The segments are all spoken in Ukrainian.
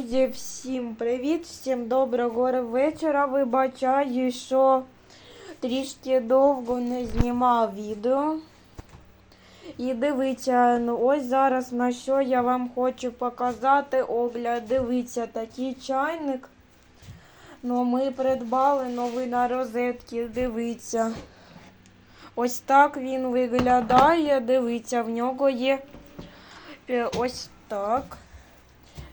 Друзі, всім привіт, всім доброго вечора. Вибачаю, що трішки довго не знімав відео. І дивіться, ну ось зараз на що я вам хочу показати огляд. Дивіться, такий чайник. Ну, ми придбали новий на розетки. Дивіться. Ось так він виглядає. Дивіться, в нього є е, ось так.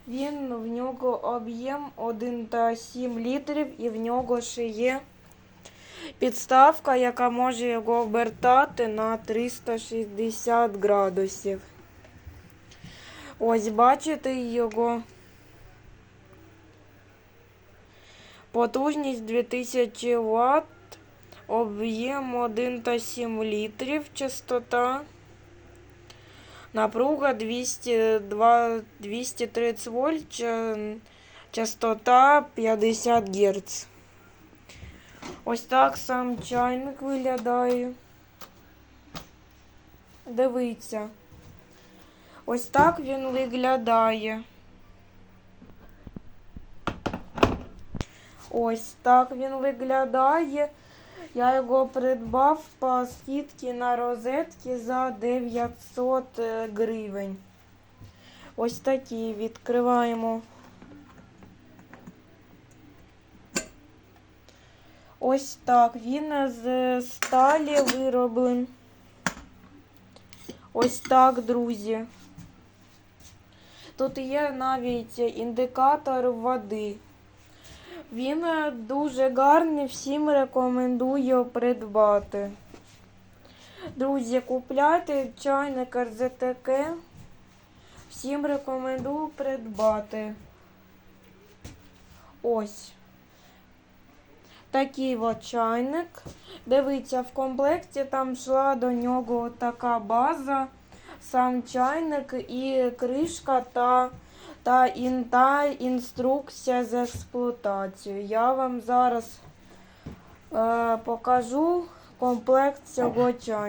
Він в нього об'єм 1,7 літрів і в нього ще є підставка, яка може його обертати на 360 градусів. Ось бачите його. Потужність 2000 Вт, об'єм 1,7 літрів, частота. Напруга 202, 230 вольт, частота 50 Гц. Ось так сам чайник виглядає. Дивіться. Ось так він виглядає. Ось так він виглядає. Я його придбав по скидці на розетки за 900 гривень. Ось такі відкриваємо. Ось так. Він з сталі вироблений. Ось так, друзі. Тут є навіть індикатор води. Він е, дуже гарний, всім рекомендую придбати. Друзі, купляйте чайник РЗТК. Всім рекомендую придбати. Ось. Такий от чайник. Дивіться, в комплекті там йшла до нього така база, сам чайник і кришка та та, ін, та інструкція з експлуатацією. Я вам зараз е, покажу комплект цього чайника.